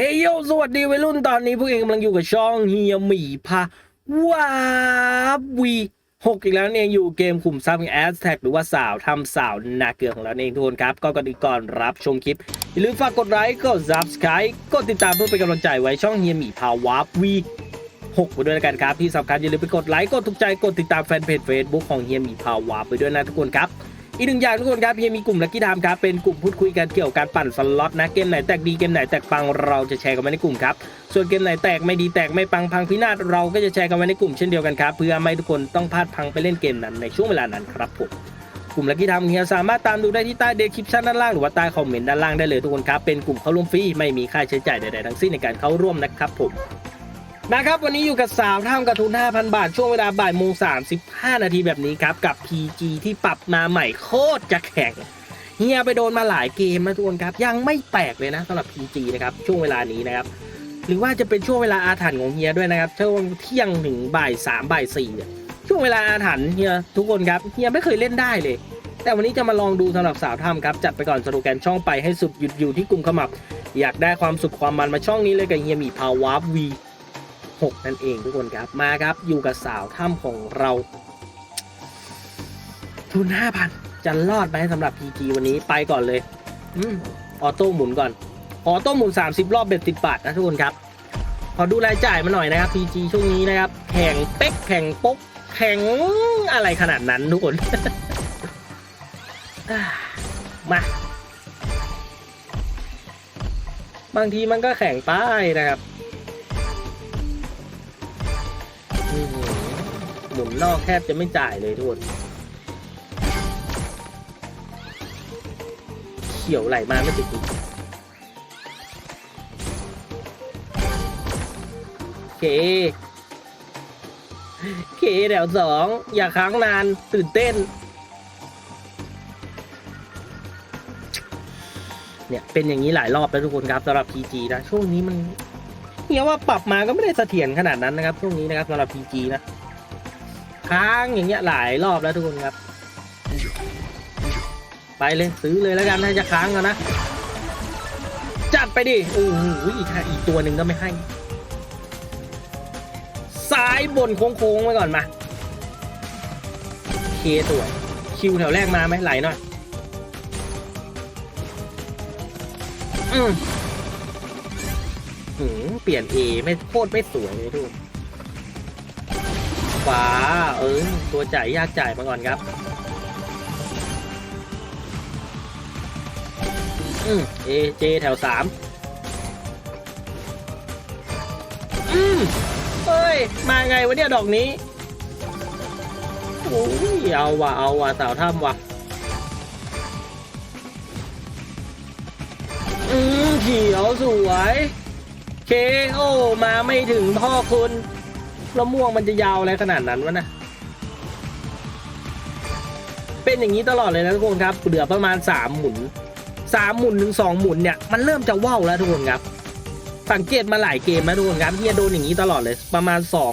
เฮ้ยโยสวัสดีวัยรุ่นตอนนี้พวกเองกำลังอยู่กับช่องเฮียหมีพาว้าบวีหกอีกแล้วเนี่ยอยู่เกมขุมทรัพย์แอสแท็กหรือว่าสาวทำสาวนาเกลือของเราเองทุกคนครับ ก็ก่อนอื่นก่อนรับชมคลิป อย่าลืมฝากกดไลค์กด subscribe กดติดตามเพื่อเป็นกำลังใจไว้ช่องเฮียหมีพาวาบวีหกไปด้วยกันครับที่สำคัญอย่าลืมไปกดไลค์กดถูกใจกดติดตามแฟนเพจ Facebook ของเฮียหมีพาวาบไปด้วยนะทุกคนครับ อีกหนึ่งอย่างทุกคนครับเฮียมีกลุ่มลักกี้ไทม์ครับเป็นกลุ่มพูดคุยกันเกี่ยวกับการปั่นสล็อตนะเกมไหนแตกดีเกมไหนแตกปังเราจะแชร์กันไว้ในกลุ่มครับส่วนเกมไหนแตกไม่ดีแตกไม่ปังพังพินาศเราก็จะแชร์กันไว้ในกลุ่มเช่นเดียวกันครับเพื่อไม่ทุกคนต้องพลาดพังไปเล่นเกมนั้นในช่วงเวลานั้นครับผมกลุ่มลักกี้ทม์เฮียสามารถตามดูได้ที่ใต้เดสคริปชั่นด้านล่างหรือว่าใต้คอมเมนต์ด้านล่างได้เลยทุกคนครับเป็นกลุ่มเข้าร่วมฟรีไม่มีค่าใช้จ่ายใดๆทั้งสิ้นในการเข้าร่วมนะครับผม นะครับ วันนี้อยู่กับสาวท่ามกระทุน 5,000 บาท ช่วงเวลาบ่ายโมง35 นาทีแบบนี้ครับ กับ PG ที่ปรับมาใหม่โคตรจะแข็งเฮียไปโดนมาหลายเกมนะทุกคนครับ ยังไม่แปลกเลยนะสำหรับ PG นะครับ ช่วงเวลานี้นะครับ หรือว่าจะเป็นช่วงเวลาอาถรรพ์ของเฮียด้วยนะครับช่วงเที่ยงถึงบ่ายสามบ่ายสี่เนี่ยช่วงเวลาอาถรรพ์เฮียทุกคนครับเฮียไม่เคยเล่นได้เลยแต่วันนี้จะมาลองดูสำหรับสาวถ้ำครับ จัดไปก่อนสโลแกนช่องไปให้สุดหยุดอยู่ที่กลุ่มขมับ อยากได้ความสุขความมันมาช่องนี้เลยกับเฮียมีพาวาร์วี 6 นั่นเองทุกคนครับมาครับอยู่กับสาวถ้ำของเราทุน5,000 จะรอดไหมสำหรับ PG วันนี้ไปก่อนเลยอืมออโต้หมุนก่อนออโต้หมุน 30 รอบเบ็ดติดบาทนะทุกคนครับ ขอดูรายจ่ายมาหน่อยนะครับ PG ช่วงนี้นะครับแข่งเป๊กแข่งป๊กแข่งอะไรขนาดนั้นทุกคนมาบางทีมันก็แข่งป้ายนะครับ หมุนนอกแทบจะไม่จ่ายเลยทุกคนเขียวไหลมาไม่ติดอีกเค เคแถวสอง อย่าค้างนาน ตื่นเต้น เนี่ย เป็นอย่างนี้หลายรอบแล้วทุกคนครับสำหรับ PG นะ ช่วงนี้มัน เฮียว่าปรับมาก็ไม่ได้เสถียรขนาดนั้นนะครับช่วงนี้นะครับสำหรับ PG นะค้างอย่างเงี้ยหลายรอบแล้วทุกคนครับ ไปเลยซื้อเลยแล้วกันถ้าจะค้างกันนะ จัดไปดิโอ้โหอีกอีกตัวหนึ่งก็ไม่ให้ซ้ายบนโค้งๆไว้ก่อนมาเคสวยคิวแถวแรกมาไหมไหลหน่อยอืม หืมเปลี่ยนเอไม่โคตรไม่สวยเลยทุกขวาเออตัวจ่ายยากจ่ายมาก่อนครับ อืมเอเจแถวสามอืมเฮ้ย มาไงวะเนี่ยดอกนี้โอ้ยเอาว่ะเอาว่ะสาวถ้ำว่ะอืมเขียวสวย เคโอมาไม่ถึงพ่อคุณแล้วม่วงมันจะยาวอะไรขนาดนั้นวะนะ เป็นอย่างนี้ตลอดเลยนะทุกคนครับ เหลือประมาณสามหมุนสามหมุนถึงสองหมุนเนี่ยมันเริ่มจะว่าวแล้วทุกคนครับ สังเกตมาหลายเกมนะทุกคนครับเฮียโดนอย่างนี้ตลอดเลย ประมาณสอง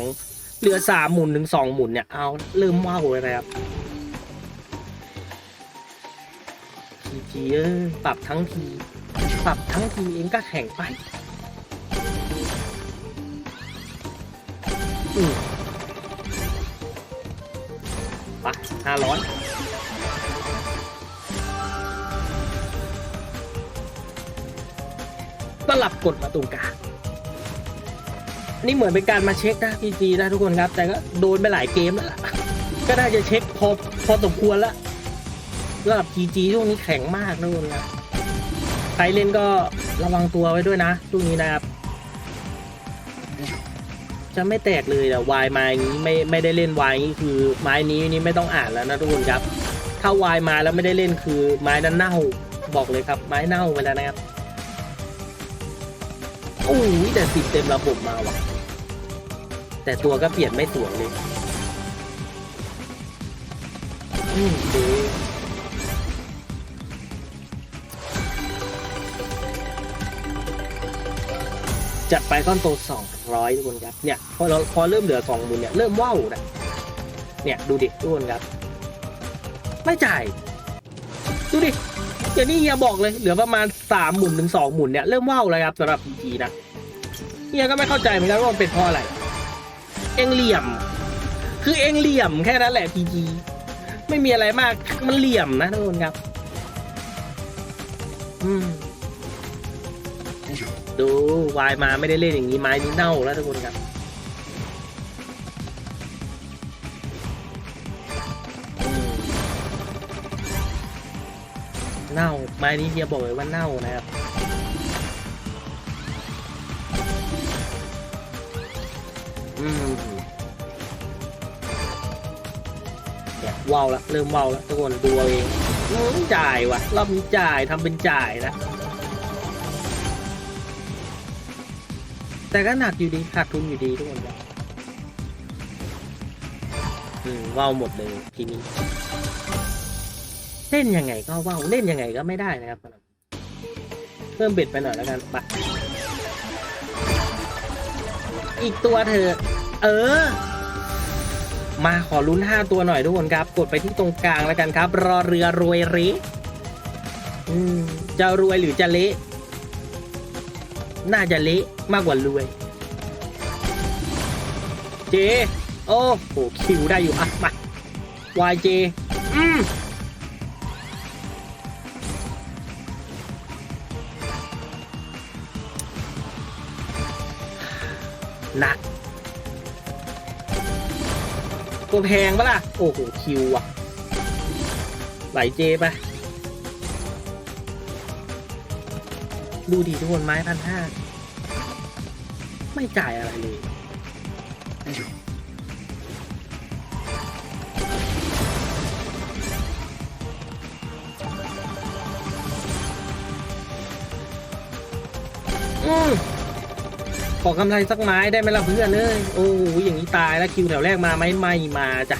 เหลือสามหมุนถึงสองหมุนเนี่ยเอาเริ่มว่าวเลยนะครับทีทีเออปรับทั้งที ปรับทั้งทีเองก็แข่งไป อืมไปห้าร้อยสลับกดมาตรงกลางอันนี่เหมือนเป็นการมาเช็คนะพีจีนะทุกคนครับ แต่ก็โดนไปหลายเกมแล้วก็น่าจะเช็คพอพอสมควรแล้วสำหรับ PG ช่วงนี้แข็งมากนะทุกคนครับใครเล่นก็ระวังตัวไว้ด้วยนะช่วงนี้นะครับ จะไม่แตกเลยแต่วายมาอย่างนี้ไม่ไม่ได้เล่นวายนี้คือไม้นี้นี่ไม่ต้องอ่านแล้วนะทุกคนครับ ถ้าวายมาแล้วไม่ได้เล่นคือไม้นั้นเน่าบอกเลยครับไม้เน่าไปแล้วนะครับโอ้ยแต่สิบเต็มระบบมาว่ะ แต่ตัวก็เปลี่ยนไม่สวยเลยอืมโอเค จัดไปก้อนโตสองร้อยทุกคนครับเนี่ยพอเราพอเริ่มเหลือสองหมุนเนี่ยเริ่มว่าวนะเนี่ยดูดิทุกคนครับ ไม่จ่าย ดูดิอย่างนี้เฮียบอกเลยเหลือประมาณสามหมุนถึงสองหมุนเนี่ยเริ่มว่าวแล้วครับสำหรับ PG นะเฮียก็ไม่เข้าใจเหมือนกันว่ามันเป็นเพราะอะไร เองเหลี่ยม คือเองเหลี่ยมแค่นั้นแหละ PG ไม่มีอะไรมากมันเหลี่ยมนะทุกคนครับ อืม ดูวายมาไม่ได้เล่นอย่างนี้ไม้นี้เน่าแล้วทุกคนครับเน่าไม้นี้เฮียบอกเลยว่าเน่านะครับอืมเนี่ยว้าวละเริ่มว้าวล้วทุกคนดูเอาเองจ่ายว่ะรอบนี้จ่ายทำเป็นจ่ายนะ แต่ก็หนักอยู่ดีขาดทุนอยู่ดีทุกคนครับอืมว่าวหมดเลยทีนี้ เล่นยังไงก็ว่าวเล่นยังไงก็ไม่ได้นะครับเพิ่มเบ็ดไปหน่อยแล้วกันไปอีกตัวเถอะเออ มาขอลุ้นห้าตัวหน่อยทุกคนครับ กดไปที่ตรงกลางแล้วกันครับ รอเรือรวยเระอืมจะรวยหรือจะเละ น่าจะเละมากกว่ารวย เจ โอ้โหคิวได้อยู่อะมา YJ อืมหนักตัวแพงปะล่ะ โอ้โห คิวอะไหลเจไป ดูดีทุกคนไม้พันห้าไม่จ่ายอะไรเลยขอกำไรสักไม้ได้ไหมล่ะเพื่อนเอ้ยโอ้โหอย่างนี้ตายแล้วคิวแถวแรกมาไหมไม่มาจ้ะ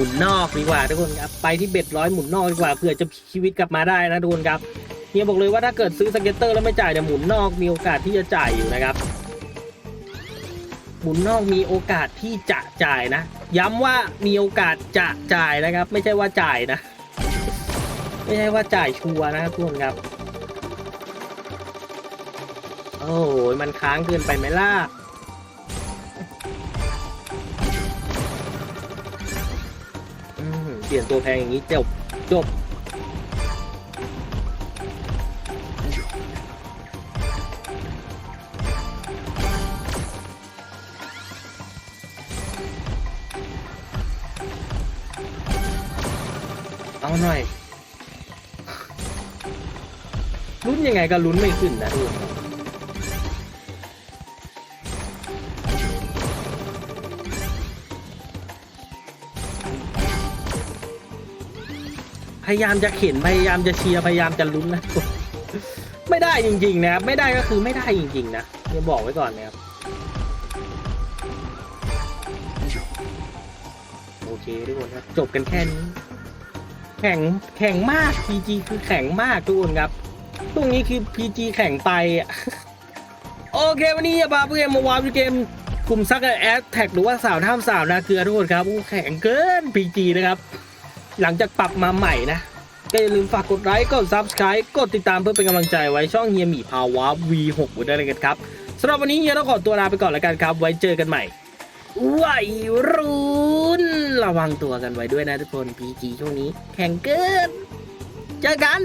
มหมุนนอกดีกว่าทุกคนครับไปที่เบ็ดร้อยหมุนนอกดีกว่าเผื่อจะชีวิตกลับมาได้นะทุกคนครับเฮียบอกเลยว่าถ้าเกิดซื้อสเก็ตเตอร์แล้วไม่จ่ายเนี่ยหมุนนอกมีโอกาสที่จะจ่ายอยู่นะครับ หมุนนอกมีโอกาสที่จะจ่ายนะ ย้ำว่ามีโอกาสจะจ่ายนะครับ ไม่ใช่ว่าจ่ายนะ ไม่ใช่ว่าจ่ายชัวร์นะครับทุกคนครับ โอ้ยมันค้างเกินไปไหมล่ะ ปลี่ยนตัวแพงอย่างนี้จบจบเอาหน่อยลุ้นยังไงก็ลุ้นไม่ขึ้นนะทุกคน พยายามจะเข็นพยายามจะเชียร์พยายามจะลุ้นนะ ไม่ได้จริงๆนะครับไม่ได้ก็คือไม่ได้จริง ๆ นะจะบอกไว้ก่อนนะครับโอเคทุกคนครับจบกันแค่นี้แข่งแข่งมาก PG คือแข่งมากทุกคนครับตรงนี้คือ PG แข่งไปโอเควันนี้อย่าพาเพื่อนมาวาร์ปเกมกลุ่มซักแอดแท็กหรือว่าสาวท่ามสาวนาเกลือทุกคนครับแข่งเกิน PG นะครับ หลังจากปรับมาใหม่นะ ก็อย่าลืมฝากกดไลค์ กด Subscribe กดติดตามเพื่อเป็นกำลังใจไว้ช่องเฮียหมีภาวะ V6 ไว้ได้เลยกันครับสำหรับวันนี้เฮียต้องขอตัวลาไปก่อนแล้วกันครับ ไว้เจอกันใหม่วัยรุ่นระวังตัวกันไว้ด้วยนะทุกคนพีจีช่วงนี้ แข่งเกิน เจอกัน